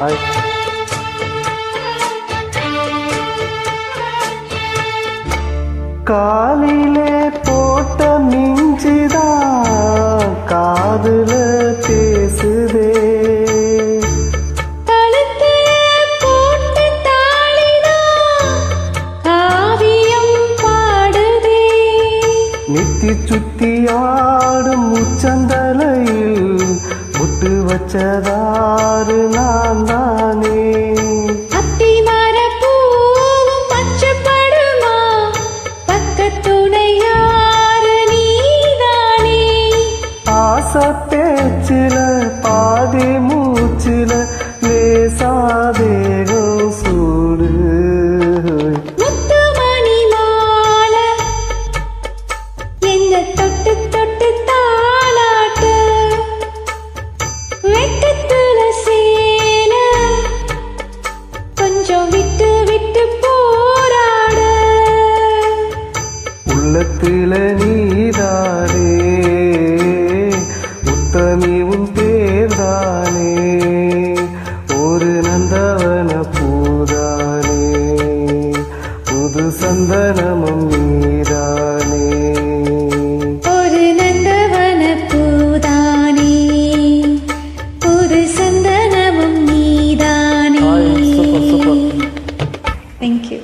Hi కాలిలే తోట నీ நித்தி சுத்தி ஆடும் முச்சந்தலையில் முட்டு வச்சதாறு நான் தானே அத்தி மரப்பூவும் பச்சைப்படுமா? பக்கத்துணை யாரு நீதானே? ஆசை பேச்சில உள்ளத்தில் நீதானே உத்தமி உன் தேர்தானே. ஒரு நந்தவன பூதானே. புது சந்தனமும் நீதானே ஒரு நந்தவன பூதானே. புது சந்தனமும் நீதானே. Super super